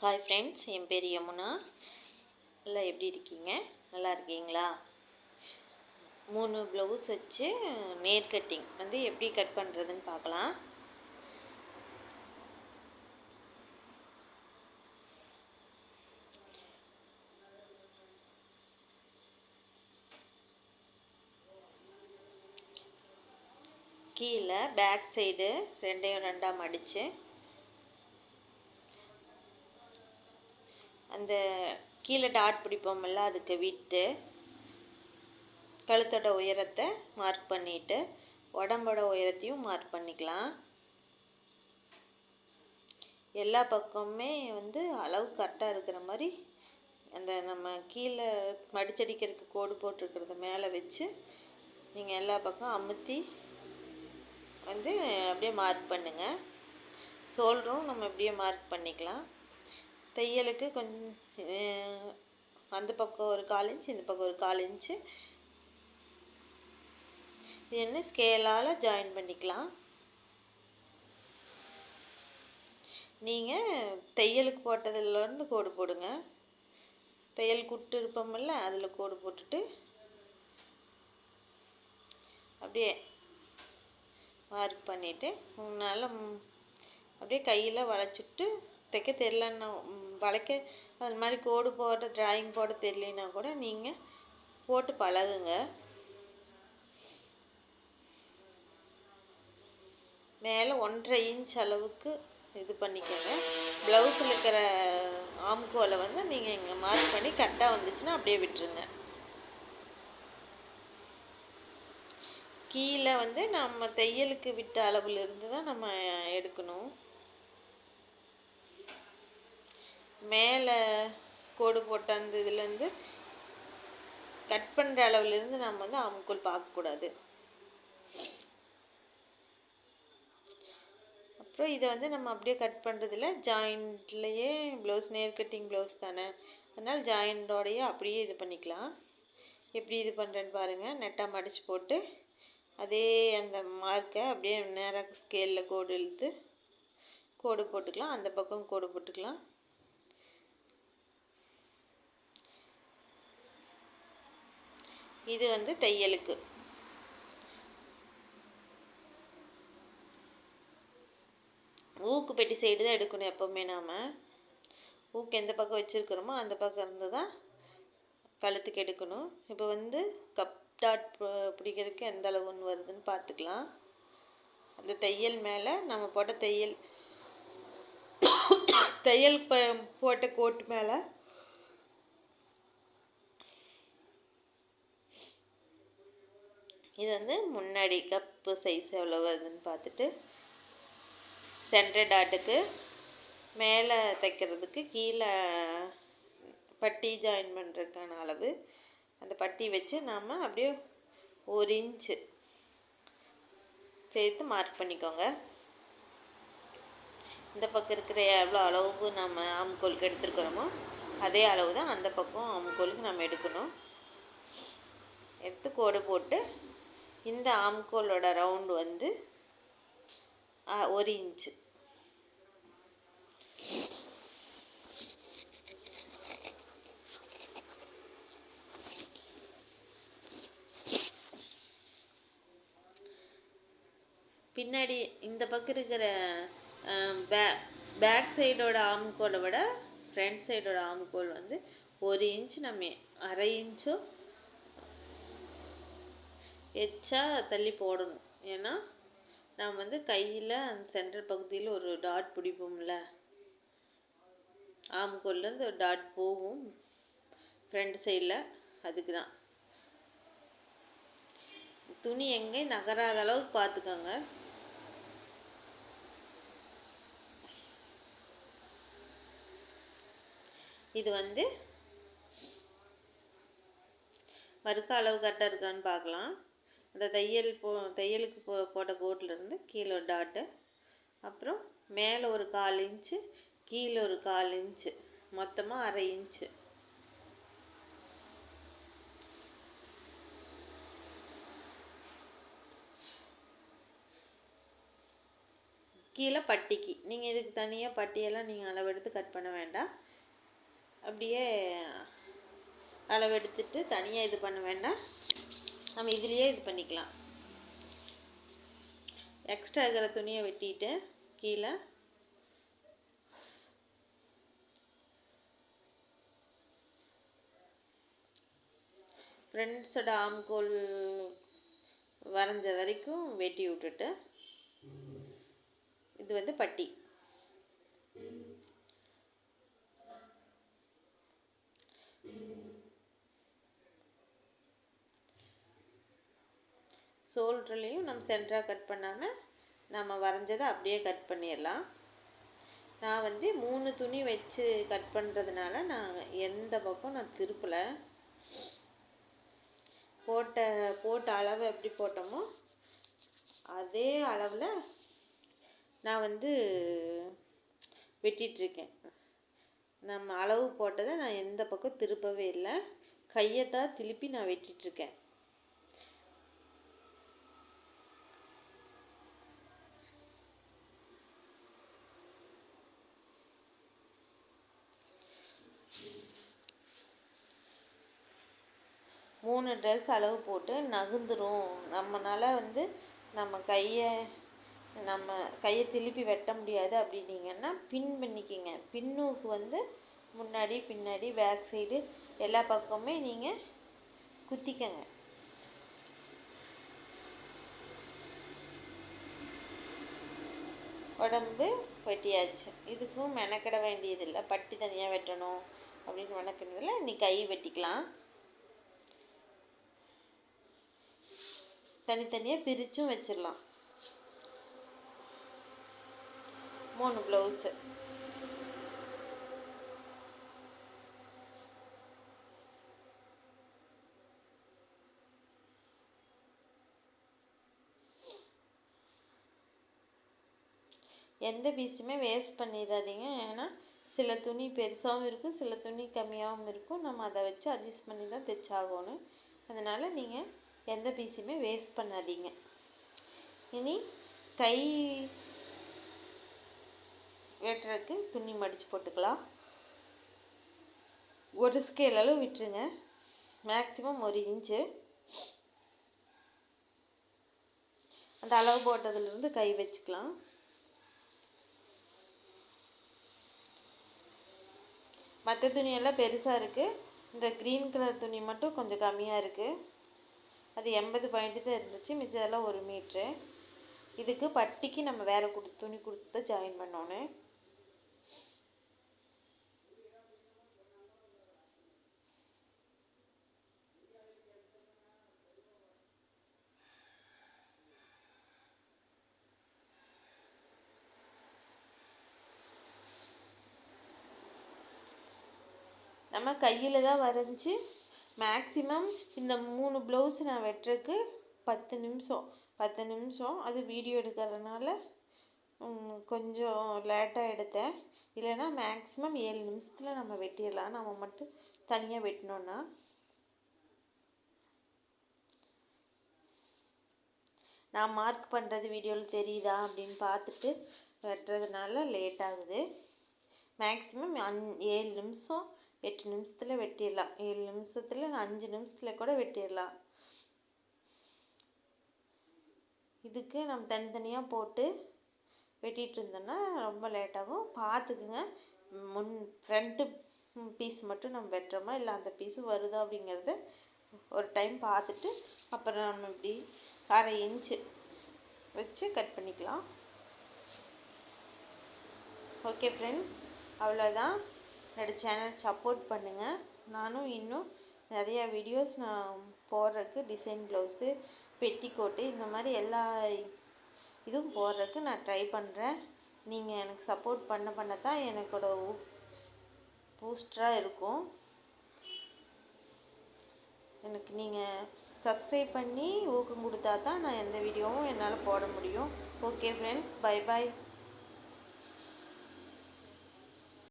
Hi friends என் பேர் யமுனா. எல்லாம் எப்படி இருக்கீங்க? நல்லா இருக்கீங்களா? மூணு ப்ளவுஸ் வச்சு நேர் கட்டிங் வந்து எப்படி கட் பண்ணுறதுன்னு பார்க்கலாம். கீழே பேக் சைடு ரெண்டையும் ரெண்டாக மடித்து அந்த கீழே டாட் பிடிப்போம்ல அதுக்கு விட்டு கழுத்தோட உயரத்தை மார்க் பண்ணிவிட்டு உடம்போட உயரத்தையும் மார்க் பண்ணிக்கலாம். எல்லா பக்கமுமே வந்து அளவு கரெக்டாக இருக்கிற மாதிரி அந்த நம்ம கீழே மடிச்சடிக்கிறதுக்கு கோடு போட்டிருக்கிறத மேலே வச்சு நீங்கள் எல்லா பக்கம் அமுத்தி வந்து அப்படியே மார்க் பண்ணுங்கள் சோல்டரும் நம்ம அப்படியே மார்க் பண்ணிக்கலாம். தையலுக்கு கொஞ்சம் அந்த பக்கம் ஒரு கால் இன்ச் இந்த பக்கம் ஒரு கால் இன்ச்சு இது என்ன ஸ்கேலால் ஜாயின் பண்ணிக்கலாம். நீங்கள் தையலுக்கு போட்டதுலேருந்து கோடு போடுங்க. தையல் குட்டு இருப்போம்ல அதில் கோடு போட்டுட்டு அப்படியே மார்க் பண்ணிவிட்டு உங்களால் அப்படியே கையில் வளைச்சிட்டு தைக்க தெரிலன்னா வளைக்க அது மாதிரி கோடு போட ட்ராயிங் போட தெரியலனா கூட நீங்கள் போட்டு பழகுங்க. மேலே ஒன்றரை இன்ச் அளவுக்கு இது பண்ணிக்கோங்க. ப்ளவுஸில் இருக்கிற ஆம்கோலை வந்து நீங்கள் இங்கே மார்க் பண்ணி கரெக்டாக வந்துச்சுன்னா அப்படியே விட்டுருங்க. கீழே வந்து நம்ம தையலுக்கு விட்ட அளவுலேருந்து தான் நம்ம எடுக்கணும். மேலே கோடு போட்ட அந்த இதுலேருந்து கட் பண்ணுற அளவுலேருந்து நம்ம வந்து அமுக்குள் பார்க்கக்கூடாது. அப்புறம் இதை வந்து நம்ம அப்படியே கட் பண்ணுறதில்ல. ஜாயிண்ட்லேயே ப்ளவுஸ் நேர் கட்டிங் ப்ளவுஸ் தானே. அதனால் ஜாயிண்டோடையே அப்படியே இது பண்ணிக்கலாம். எப்படி இது பண்ணுறேன்னு பாருங்கள் நெட்டாக மடித்து போட்டு அதே அந்த மார்க்கை அப்படியே நேராக ஸ்கேலில் கோடு இழுத்து கோடு போட்டுக்கலாம். அந்த பக்கம் கோடு போட்டுக்கலாம். இது வந்து தையலுக்கு. ஊக்கு பெட்டி சைடு தான் எடுக்கணும் எப்போவுமே நாம். ஊக்கு எந்த பக்கம் வச்சுருக்கிறோமோ அந்த பக்கம் இருந்து தான் கழுத்துக்கு எடுக்கணும். இப்போ வந்து கப் டாட் பிடிக்கிறதுக்கு எந்த அளவுன்னு வருதுன்னு பார்த்துக்கலாம் அந்த தையல் மேலே நம்ம போட்ட தையல் தையல் போட்ட கோட்டு மேலே இது வந்து முன்னாடி கப்பு சைஸ் எவ்வளோ வருதுன்னு பார்த்துட்டு சென்டர் டாட்டுக்கு மேலே தைக்கிறதுக்கு கீழே பட்டி ஜாயின் பண்ணுறதுக்கான அளவு. அந்த பட்டி வச்சு நாம் அப்படியே ஒரு இன்ச்சு சேர்த்து மார்க் பண்ணிக்கோங்க. இந்த பக்கம் இருக்கிற எவ்வளோ அளவுக்கு நம்ம ஆம்கோலுக்கு எடுத்துருக்குறோமோ அதே அளவு தான் அந்த பக்கம் ஆம்கோலுக்கு நம்ம எடுக்கணும். எடுத்து கோடு போட்டு இந்த ஆம்கோலோட ரவுண்டு வந்து ஒரு இன்ச்சு. பின்னாடி இந்த பக்கம் இருக்கிற பே பேக் சைடோட ஆம்கோலை விட ஃப்ரண்ட் சைடோட ஆம்கோல் வந்து ஒரு இன்ச் நம்ம அரை இன்ச்சோ எச்சா தள்ளி போடணும். ஏன்னா நம்ம வந்து கையில் அந்த சென்டர் பகுதியில் ஒரு டாட் பிடிப்போம்ல. ஆம்கோல்லேருந்து ஒரு டாட் போகும். ஃப்ரண்ட் சைடில் அதுக்கு தான் துணி எங்கேயும் நகராத அளவுக்கு பார்த்துக்கோங்க இது வந்து மறுக்க அளவு கரெக்டாக இருக்கான்னு பார்க்கலாம் அந்த தையல் போ தையலுக்கு போ போட்ட கோட்டிலேருந்து கீழே டாட்டு. அப்புறம் மேலே ஒரு கால் இன்ச்சு கீழே ஒரு கால் இன்ச்சு. மொத்தமாக அரை இன்ச்சு. கீழே பட்டிக்கு. நீங்கள் இதுக்கு தனியாக பட்டியெல்லாம் நீங்கள் அளவெடுத்து கட் பண்ண வேண்டாம். அப்படியே அளவெடுத்துட்டு தனியாக இது பண்ண வேண்டாம். நம்ம இதுலேயே இது பண்ணிக்கலாம். எக்ஸ்ட்ரா இருக்கிற துணியை வெட்டிட்டு கீழே ஃப்ரெண்ட்ஸோட ஆம்கோல் வரைஞ்ச வரைக்கும் வெட்டி விட்டுட்டு இது வந்து பட்டி. ஷோல்டர்லேயும் நம்ம சென்டராக கட் பண்ணாமல் நம்ம வரைஞ்சதை அப்படியே கட் பண்ணிடலாம். நான் வந்து மூணு துணி வச்சு கட் பண்ணுறதுனால நான் எந்த பக்கம் நான் திருப்பலை. போட்ட போட்ட அளவு எப்படி போட்டோமோ அதே அளவில் நான் வந்து வெட்டிகிட்ருக்கேன் நம்ம அளவு போட்டதை நான் எந்த பக்கம் திருப்பவே இல்லை. கையை தான் திருப்பி நான் வெட்டிகிட்ருக்கேன் மூணு ட்ரெஸ் அளவு போட்டு நகுந்துரும். நம்மனால் வந்து நம்ம கையை நம்ம கையை திருப்பி வெட்ட முடியாது அப்படின்னீங்கன்னா பின் பண்ணிக்கிங்க. பின்னுக்கு வந்து முன்னாடி பின்னாடி பேக் சைடு எல்லா பக்கமுமே நீங்கள் குத்திக்கங்க. உடம்பு வெட்டியாச்சு. இதுக்கும் மெனக்கிட வேண்டியதில்லை. பட்டி தனியாக வெட்டணும் அப்படின்னு மெனக்கினதில்லை நீ கை வெட்டிக்கலாம். தனித்தனியாக பிரித்தும் வச்சிடலாம் மூணு ப்ளவுஸு எந்த பீஸுமே வேஸ்ட் பண்ணிடாதீங்க. ஏன்னா சில துணி பெருசாகவும் இருக்கும் சில துணி கம்மியாகவும் இருக்கும். நம்ம அதை வச்சு அட்ஜஸ்ட் பண்ணி தான் தைச்சாகணும். அதனால் நீங்கள் எந்த பீஸுமே வேஸ்ட் பண்ணாதீங்க. இனி கை வெட்டுறதுக்கு துணி மடித்து போட்டுக்கலாம். ஒரு ஸ்கேல் அளவு விட்டுருங்க. மேக்ஸிமம் ஒரு இன்ச்சு அந்த அளவு போட்டதுலேருந்து கை வச்சுக்கலாம். மற்ற துணியெல்லாம் பெருசாக இருக்குது இந்த க்ரீன் கலர் துணி மட்டும் கொஞ்சம் கம்மியாக இருக்குது அது எண்பது பாயிண்ட்டு தான் இருந்துச்சு. மிச்சதெல்லாம் ஒரு மீட்ரு. இதுக்கு பட்டிக்கு நம்ம வேறு கொடுத்து துணி கொடுத்து தான் ஜாயின் பண்ணோன்னு. நம்ம கையில் தான் வரைஞ்சி மேக்ஸிமம் இந்த மூணு ப்ளவுஸ் நான் வெட்டுறதுக்கு பத்து நிமிஷம் பத்து நிமிஷம் அது வீடியோ எடுக்கிறதுனால கொஞ்சம் லேட்டாக எடுத்தேன். இல்லைன்னா மேக்ஸிமம் ஏழு நிமிஷத்தில் நம்ம வெட்டிடலாம். நம்ம மட்டும் தனியாக வெட்டினோன்னா நான் மார்க் பண்ணுறது வீடியோவில் தெரியுதா அப்படின்னு பார்த்துட்டு வெட்டுறதுனால லேட் ஆகுது. மேக்ஸிமம் அன் ஏழு நிமிஷம் எட்டு நிமிஷத்தில் வெட்டிடலாம். ஏழு நிமிஷத்தில் அஞ்சு நிமிஷத்தில் கூட வெட்டிடலாம். இதுக்கு நம்ம தனித்தனியாக போட்டு வெட்டிகிட்டு இருந்தோன்னா ரொம்ப லேட்டாகும் பார்த்துக்குங்க. முன் ஃப்ரண்ட்டு பீஸ் மட்டும் நம்ம வெட்டுறோமா? இல்லை அந்த பீஸும் வருதா அப்படிங்கிறத ஒரு டைம் பார்த்துட்டு அப்புறம் நம்ம இப்படி அரை இன்ச்சு வச்சு கட் பண்ணிக்கலாம். ஓகே ஃப்ரெண்ட்ஸ் அவ்வளோதான் என்னோடய சேனல் சப்போர்ட் பண்ணுங்கள் நானும் இன்னும் நிறையா வீடியோஸ் நான் போடுறதுக்கு டிசைன் க்ளவுஸு பெட்டிக்கோட்டு இந்த மாதிரி எல்லா இதுவும் போடுறதுக்கு நான் ட்ரை பண்ணுறேன் நீங்கள் எனக்கு சப்போர்ட் பண்ண பண்ண தான் எனக்கோட பூஸ்டராக இருக்கும். எனக்கு நீங்கள் சப்ஸ்கிரைப் பண்ணி ஊக்கம் கொடுத்தா தான் நான் எந்த வீடியோவும் என்னால் போட முடியும். Okay friends bye bye